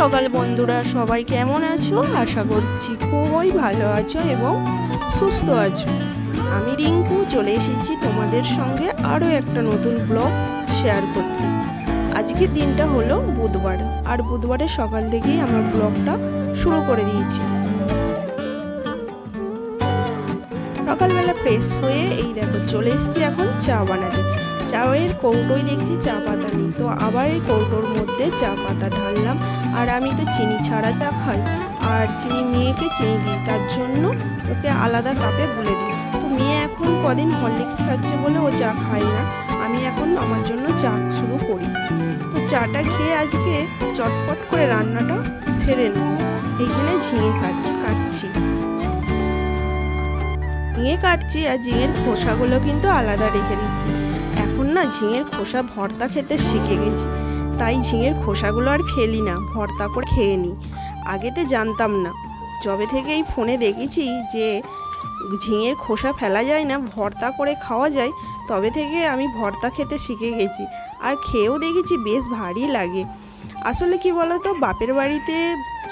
সকাল বন্ধুরা, সবাই কেমন আছো? আশা করছি খুবই ভালো আছো এবং সুস্থ আছো। আমি রিঙ্কু, চলে এসেছি তোমাদের সঙ্গে আরও একটা নতুন ব্লগ শেয়ার করতে। আজকের দিনটা হলো বুধবার, আর বুধবারের সকাল থেকেই আমার ব্লগটা শুরু করে দিয়েছি। সকালবেলা ফ্রেশ হয়ে এই দেখো চলে এসেছি এখন চা বানাতে। চায়ের কৌটোই দেখছি, চা পাতা নেই। তো আবার এই কৌটোর মধ্যে চা পাতা ঢাললাম। আর আমি তো চিনি ছাড়া চা খাই। আর চিনি মেয়েকে চিনি দিই তার জন্য ওকে আলাদা কাপে বলে দিই। তো মেয়ে এখন কদিন হরলিক্স খাচ্ছে বলে ও চা খায় না। আমি এখন আমার জন্য চা শুধু করি। তো চাটা খেয়ে আজকে চটপট করে রান্নাটা সেরে নেব। এখানে ঝিঙে কাট, কাটছি। ঝিঙে কাটছি আর ঝিঙের খোসাগুলো কিন্তু আলাদা রেখে দিচ্ছি। এখন না ঝিঙের খোসা ভর্তা খেতে শিখে গেছি। তাই ঝিঙের খোসাগুলো আর ফেলি না, ভর্তা করে খেয়ে নিই আগেতে জানতাম না। যবে থেকে এই ফোনে দেখেছি যে ঝিঙের খোসা ফেলা যায় না, ভর্তা করে খাওয়া যায়, তবে থেকে আমি ভর্তা খেতে শিখে গেছি। আর খেয়েও দেখেছি বেশ ভারী লাগে। আসলে কি বলতো, বাপের বাড়িতে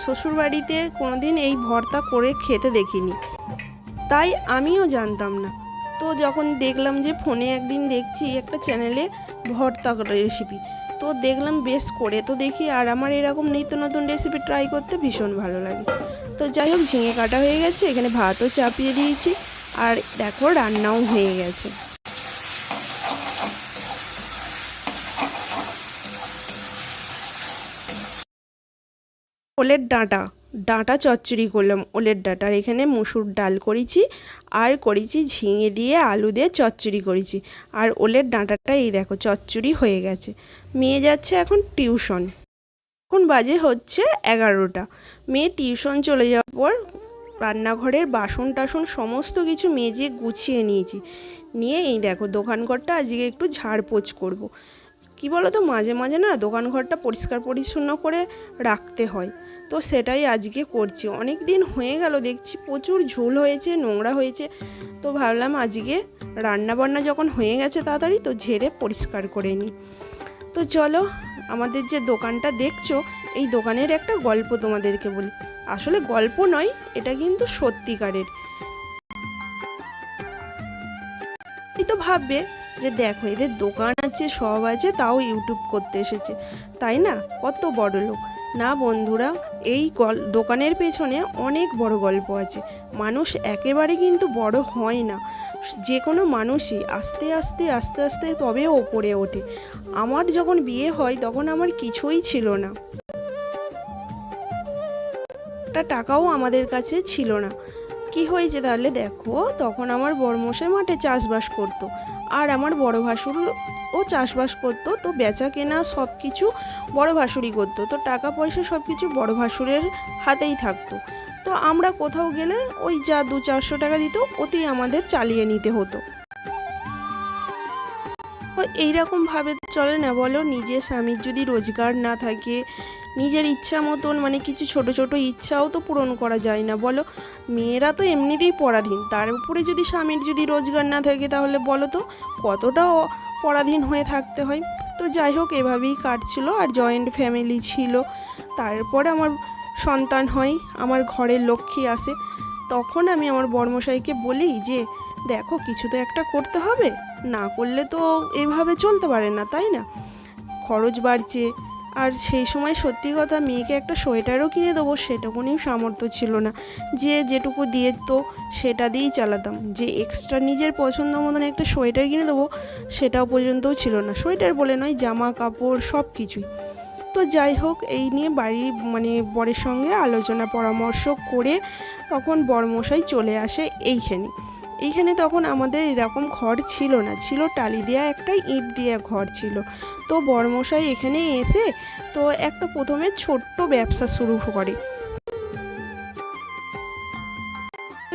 শ্বশুর বাড়িতে কোনোদিন এই ভর্তা করে খেতে দেখিনি। তাই আমিও জানতাম না। তো যখন দেখলাম যে ফোনে একদিন দেখছি একটা চ্যানেলে ভর্তা রেসিপি তো দেখলাম বেশ করে। তো দেখি আর আমার এরকম নিত্য নতুন রেসিপি ট্রাই করতে ভীষণ ভালো লাগে। তো যাই হোক, ঝিঙে কাটা হয়ে গেছে, এখানে ভাতও চাপিয়ে দিয়েছি। আর দেখো, রান্নাও হয়ে গেছে। ওলের ডাঁটা। ডাঁটা চচ্চড়ি করলাম, ওলের ডাঁটার এখানে মুসুর ডাল করেছি, আর করেছি ঝিঙে দিয়ে আলু দিয়ে চচ্চড়ি করেছি। আর ওলের ডাঁটাটা এই দেখো, চচ্চড়ি হয়ে গেছে। মেয়ে যাচ্ছে এখন টিউশন। এখন বাজে হচ্ছে এগারোটা। মেয়ে টিউশন চলে যাওয়ার পর রান্নাঘরের বাসন টাসন সমস্ত কিছু মেজে গুছিয়ে নিয়েছি। নিয়ে এই দেখো, দোকানঘরটা আজকে একটু ঝাড়পোছ করব। কি বলো তো মাঝে মাঝে না দোকানঘরটা পরিষ্কার পরিচ্ছন্ন করে রাখতে হয়। তো সেটাই আজকে করছি। অনেক দিন হয়ে গেল, দেখছি প্রচুর ঝোল হয়েছে, নোংরা হয়েছে। তো ভাবলাম আজকে রান্না বান্না যখন হয়ে গেছে তাড়াতাড়ি, তো ঝেড়ে পরিষ্কার করে নিই। তো চলো, আমাদের যে দোকানটা দেখছ, এই দোকানের একটা গল্প তোমাদেরকে বলি। আসলে গল্প নয়, এটা কিন্তু সত্যিকারের। তো ভাববে যে দেখো, এদের দোকান আছে, সব আছে, তাও ইউটিউব করতে এসেছে। তাই না? কত বড় লোক। না বন্ধুরা, এই গল, দোকানের পেছনে অনেক বড় গল্প আছে। মানুষ একেবারে কিন্তু বড় হয় না। যে কোনো মানুষই আস্তে আস্তে আস্তে আস্তে তবে ওপরে ওঠে। আমার যখন বিয়ে হয়, তখন আমার কিছুই ছিল না। একটা টাকাও আমাদের কাছে ছিল না। কি হয়েছে তাহলে দেখো, তখন আমার বড়মশাই মাঠে চাষবাস করতো। আর আমার বড় ভাসুর ও চাষবাস করতো, তো বেচা কেনা সব কিছু বড় ভাসুরই করতো। তো টাকা পয়সা সব কিছু বড় ভাসুরের হাতেই থাকতো। তো আমরা কোথাও গেলে ওই যা দু চারশো টাকা দিত, ওতেই আমাদের চালিয়ে নিতে হতো। তো এইরকমভাবে চলে না, বলো নিজের স্বামীর যদি রোজগার না থাকে, নিজের ইচ্ছা মতন মানে কিছু ছোট ছোট ইচ্ছাও তো পূরণ করা যায় না, বলো। মেয়েরা তো এমনিতেই পরাধীন, তার উপরে যদি স্বামীর যদি রোজগার না থাকে তাহলে বলো তো, কতটা পরাধীন হয়ে থাকতে হয়। তো যাই হোক, এভাবেই কাটছিল আর জয়েন্ট ফ্যামিলি ছিল। তারপরে আমার সন্তান হয়, আমার ঘরের লক্ষ্মী আসে। তখন আমি আমার বর্মশাইকে বলি যে, দেখো, কিছু তো একটা করতে হবে। না করলে তো এভাবে চলতে পারে না, তাই না? খরচ বাড়ছে, আর সেই সময় সত্যি কথা মেয়েকে একটা সোয়েটারও কিনে দেবো সেটুকুনিও সামর্থ্য ছিল না। যে যেটুকু দিয়ে তো সেটা দিয়েই চালাতাম। যে এক্সট্রা নিজের পছন্দ মতন একটা সোয়েটার কিনে দেবো সেটাও পর্যন্তও ছিল না। সোয়েটার বলে নয়, জামা, কাপড় সব কিছুই তো যাই হোক, এই নিয়ে বাড়ির মানে বরের সঙ্গে আলোচনা, পরামর্শ করে তখন বরমশাই চলে আসে এইখানে। এইখানে তখন আমাদের এরকম ঘর ছিল না, ছিল টালি দেওয়া একটা ইট দেওয়া ঘর ছিল। তো বর্মশাই এখানে এসে তো একটা প্রথমে ছোট্ট ব্যবসা শুরু করে।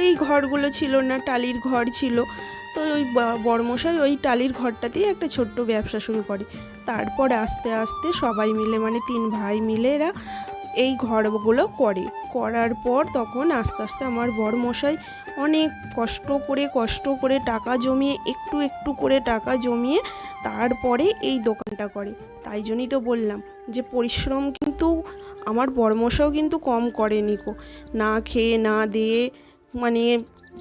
এই ঘরগুলো ছিল না, টালির ঘর ছিল। তো ওই বর্মশাই ওই টালির ঘরটাতেই একটা ছোট্ট ব্যবসা শুরু করে। তারপর আস্তে আস্তে সবাই মিলে মানে তিন ভাই মিলে এরা এই ঘরগুলো করে। করার পর তখন আস্তে আস্তে আমার বড় মশাই অনেক কষ্ট করে কষ্ট করে টাকা জমিয়ে, একটু একটু করে টাকা জমিয়ে তারপরে এই দোকানটা করে। তাই জন্যই তো বললাম যে পরিশ্রম কিন্তু আমার বড়মশাও কিন্তু কম করেনি কো না খেয়ে, না দিয়ে মানে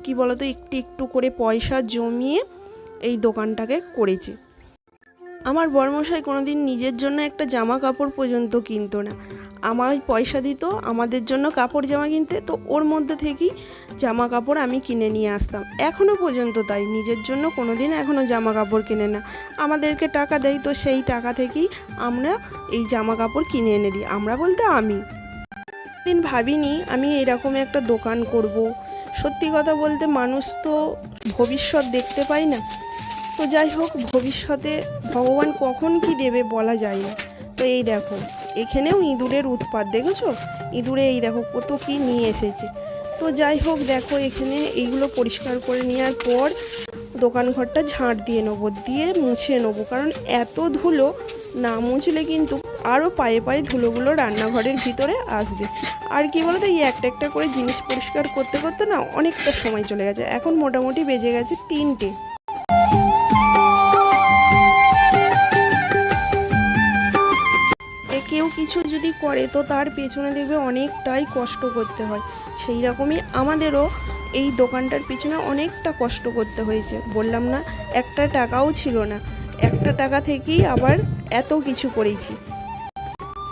কি বলতো, একটু একটু করে পয়সা জমিয়ে এই দোকানটাকে করেছে। আমার বড়মশাই কোনোদিন নিজের জন্য একটা জামা কাপড় পর্যন্ত কিনতো না। আমায় পয়সা দিত, আমাদের জন্য কাপড় জামা কিনতে, তো ওর মধ্যে থেকেই জামা কাপড় আমি কিনে নিয়ে আসতাম। এখনও পর্যন্ত তাই, নিজের জন্য কোনো দিন এখনও জামা কাপড় কিনে না। আমাদেরকে টাকা দেয়, তো সেই টাকা থেকেই আমরা এই জামা কাপড় কিনে এনে দিই। আমরা বলতে আমি। দিন ভাবিনি আমি এরকম একটা দোকান করব। সত্যি কথা বলতে মানুষ তো ভবিষ্যৎ দেখতে পায় না। তো যাই হোক, ভবিষ্যতে ভগবান কখন কি দেবে বলা যায় না। তো এই দেখো। এখানেও ইঁদুরের উৎপাত দেখেছ? ইঁদুরে এই দেখো কত কি নিয়ে এসেছে। তো যাই হোক, দেখো এখানে এইগুলো পরিষ্কার করে নেওয়ার পর দোকান ঘরটা ঝাঁট দিয়ে নেব, দিয়ে মুছে নেব। কারণ এত ধুলো না মুছলে কিন্তু আরও পায়ে পায়ে ধুলোগুলো রান্নাঘরের ভিতরে আসবে। আর কি বলতো, এই একটা একটা করে জিনিস পরিষ্কার করতে করতে না অনেকটা সময় চলে গেছে। এখন মোটামুটি বেজে গেছে তিনটে। কিছু যদি করে, তো তার পেছনে দেখবে অনেকটাই কষ্ট করতে হয়। সেই রকমই আমাদেরও এই দোকানটার পিছনে অনেকটা কষ্ট করতে হয়েছে। বললাম না, একটা টাকাও ছিল না। একটা টাকা থেকেই আবার এত কিছু করেছি।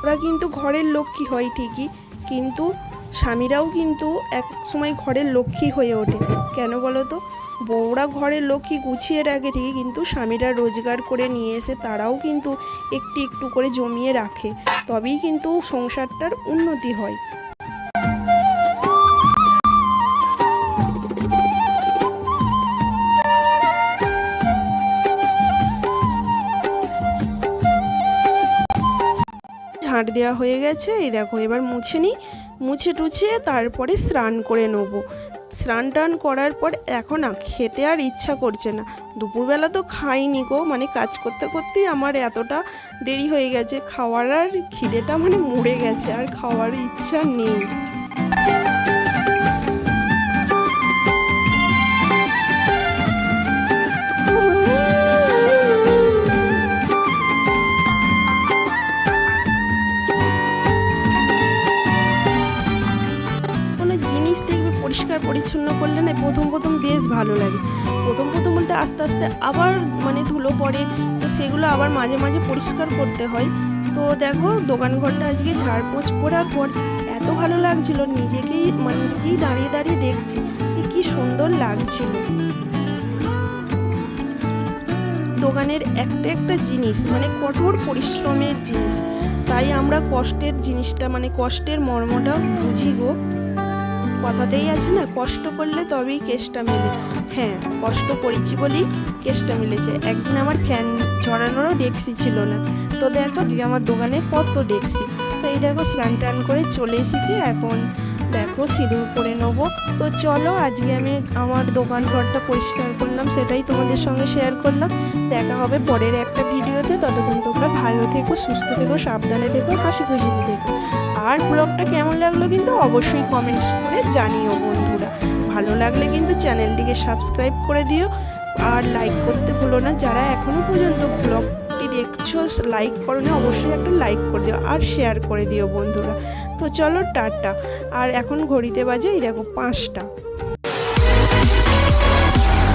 ওরা কিন্তু ঘরের লক্ষ্মী হয় ঠিকই, কিন্তু স্বামীরাও কিন্তু এক সময় ঘরের লক্ষ্মী হয়ে ওঠে। কেন বলো তো? বউরা ঘরের লক্ষ্মী গুছিয়ে রাখে ঠিকই, কিন্তু স্বামীরা রোজগার করে নিয়ে এসে তারাও কিন্তু একটু একটু করে জমিয়ে রাখে। তবেই কিন্তু সংসারটার উন্নতি হয়। ঝাঁট দেওয়া হয়ে গেছে, এই দেখো এবার মুছে নিই। মুছে টুছে তারপরে স্নান করে নেব। স্নান টান করার পর এখন আর খেতে আর ইচ্ছা করছে না। দুপুরবেলা তো খাইনি গো মানে কাজ করতে করতেই আমার এতটা দেরি হয়ে গেছে। খাওয়ার আর খিদেটা মানে মরে গেছে, আর খাওয়ার ইচ্ছা নেই। লাগে। প্রথম প্রথম বলতে আস্তে আস্তে আবার মানে ধুলো পড়ে, তো সেগুলো আবার মাঝে মাঝে পরিষ্কার করতে হয়। তো দেখো, দোকান ঘরটা আজকে ঝাড়পোছ করার পর এত ভালো লাগছিল, নিজেকেই মানে নিজেই দাঁড়িয়ে দাঁড়িয়ে দেখছি কি সুন্দর লাগছিল। দোকানের একটা একটা জিনিস মানে কঠোর পরিশ্রমের জিনিস। তাই আমরা কষ্টের জিনিসটা মানে কষ্টের মর্মটা বুঝি গো। কথাতেই আছে না, কষ্ট করলে তবেই কেসটা মেলে। হ্যাঁ কষ্ট করেছি বলেই কেসটা মিলেছে। একদিন আমার ফ্যান ঝরানোরও ডেক্সি ছিল না। তো দেখো যে আমার দোকানে কত ডেক্সি? তো এই দেখো স্নান টান করে চলে এসেছি এখন। দেখো সিঁদুর করে নেব। তো চলো, আজকে আমি আমার দোকান ঘরটা পরিষ্কার করলাম, সেটাই তোমাদের সঙ্গে শেয়ার করলাম। দেখা হবে পরের একটা ভিডিওতে। ততক্ষণ তোমরা ভালো থেকো, সুস্থ থেকো, সাবধানে থেকো, হাসি খুশিতে থেকো। আর ব্লগটা কেমন লাগল কিন্তু অবশ্যই কমেন্টস করে জানিও বন্ধুরা। ভালো লাগলে কিন্তু চ্যানেলটিকে সাবস্ক্রাইব করে দিও। আর লাইক করতে ভুলো না, যারা এখনও পর্যন্ত ব্লগটি দেখছ লাইক করো না অবশ্যই একটা লাইক করে দিও আর শেয়ার করে দিও বন্ধুরা। তো চলো টাটা। আর এখন ঘড়িতে বাজে, এই দেখো পাঁচটা।